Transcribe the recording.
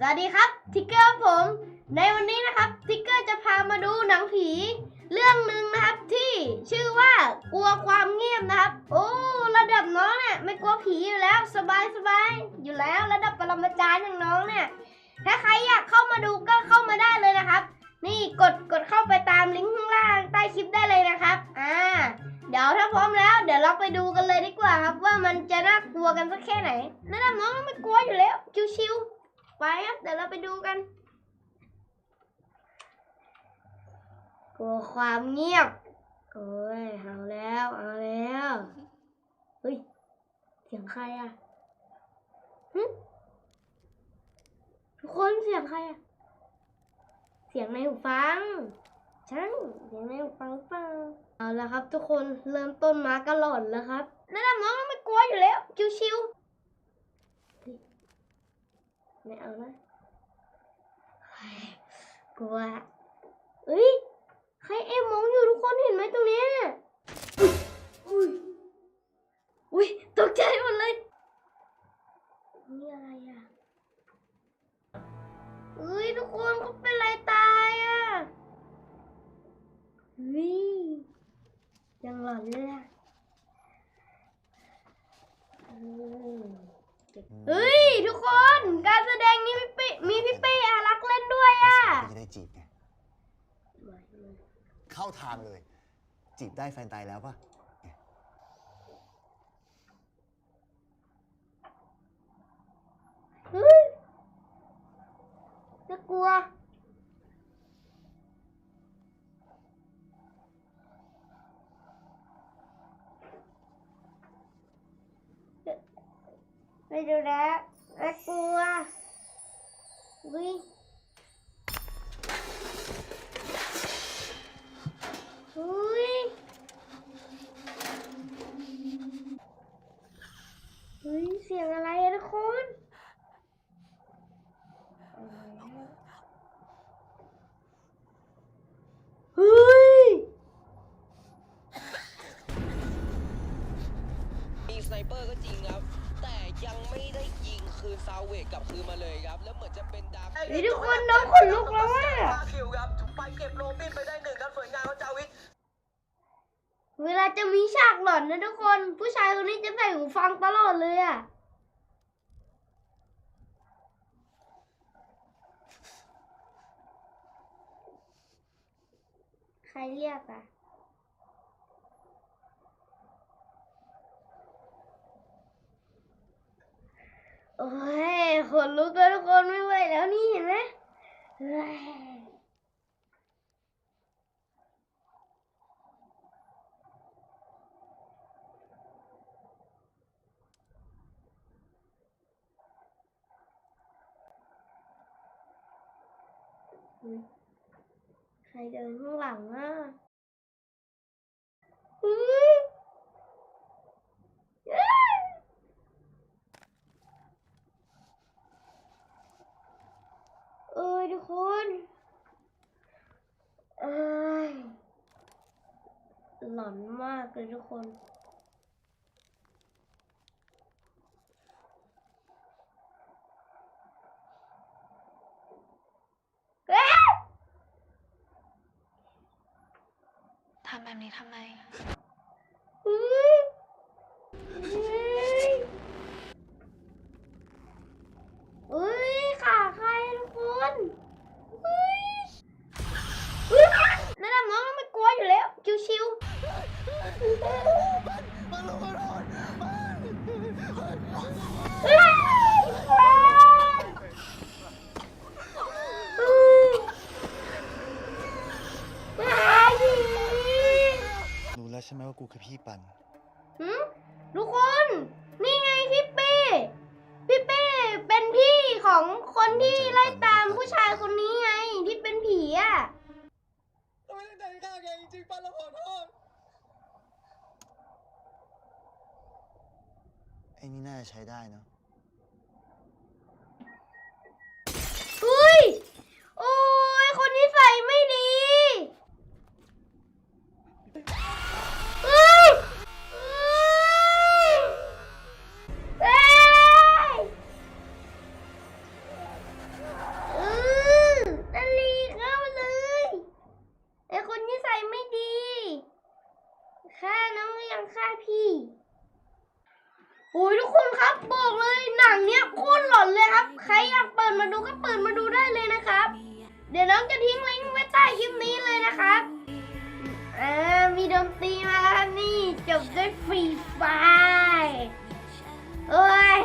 สวัสดีครับทิกเกอร์ผม ในวันนี้นะครับทิกเกอร์จะพามาดูหนังผี เรื่องหนึ่งนะครับที่ชื่อว่ากลัวความเงียบนะครับ โอ้ระดับน้องเนี่ยไม่กลัวผีอยู่แล้วสบายสบายอยู่แล้วระดับปรมาจารย์อย่างน้องเนี่ยถ้าใครอยากเข้ามาดูก็เข้ามาได้เลยนะครับ นี่กดกดเข้าไปตามลิงก์ข้างล่างใต้คลิปได้เลยนะครับอ่าเดี๋ยวถ้าพร้อมแล้วเดี๋ยวเราไปดูกันเลยดีกว่าครับ ว่ามันจะน่ากลัวกันสักแค่ไหนระดับน้องไม่กลัวอยู่แล้วชิวๆ ไปครับเดี๋ยวเราไปดูกันกลัวความเงียบโอ้ยเอาแล้วเอาแล้วเฮ้ยเสียงใครอะหึทุกคนเสียงใครอะเสียงในหูฟังช่างเสียงในหูฟังหรือเปล่าเอาละครับ ทุกคนเริ่มต้นมาก็หลอนแล้วครับระดับน้องไม่กลัวอยู่แล้วชิวๆ ไม่เอานะเฮ้ยกลัวเอ้ยใครเอ็มมองอยู่ทุกคนเห็นไหมตรงเนี้ยอุ้ยอุ้ยตกใจหมดเลยนี่อะไรอะเอ้ยทุกคนเขาเป็นอะไรตายอะเฮ้ยยังหลอนเลยอะอืมเฮ้ย ทุกคน การแสดงนี้พี่เป้มีพี่เป้อารักษ์เล่นด้วยอะ จะได้จีบไงเข้าทางเลย จีบได้แฟนตายแล้วปะเฮ้ยน่ากลัว ไปดูนะ น่ากลัววิอุ้ยเฮ้ยเสียงอะไรอะทุกคนเฮ้ย มีสไนเปอร์ก็จริงครับ ยังไม่ได้ยิงคืนซาวเวกกลับคืนมาเลยครับ แล้วเหมือนจะเป็นดาร์กเฮ้ยทุกคนน้องขนลุกแล้วอะ ห้าคิวครับไปเก็บโรบินไปได้หนึ่งครับสวยงามครับจาวิทเวลาจะมีฉากหลอนนะทุกคน ผู้ชายคนนี้จะใส่หูฟังตลอดเลยอะใครเรียกอะ โอ้ยขนลุกแล้วทุกคนไม่ไหวแล้วนี่เห็นไหมใครเดินข้างหลังอะอุ๊ยเอ้ยเอ้ยทุกคนเอ้ย หลอนมากเลยทุกคน ทำแบบนี้ทำไม อุ๊ยเฮ้ยอุ๊ยขาใครทุกคนอุ๊ยอุ๊ยนั่นน่ะน้องไม่กลัวอยู่แล้ว ชิวๆเฮ้ยอุ๊ยเฮ้ย รู้แล้วใช่ไหมว่า กูคือพี่ปัน หืมทุกคน นี่ไงพี่เป้ พี่เป้เป็นพี่ของคนที่ไล่ตามผู้ชายคนนี้ไง ที่เป็นผีอะไม่ได้แต่งข้าแกจริงๆป้าเราขอโทษไอ้นี่น่าจะใช้ได้เนอะ ฆ่าน้องยังฆ่าพี่โอ้ยทุกคนครับบอกเลยหนังเนี้ยโคตรหลอนเลยครับ ใครอยากเปิดมาดูก็เปิดมาดูได้เลยนะครับ เดี๋ยวน้องจะทิ้งลิงก์ไว้ใต้คลิปนี้เลยนะครับอ่ามีดนตรีมาครับนี่จบด้วยฟรีไฟเอ้ย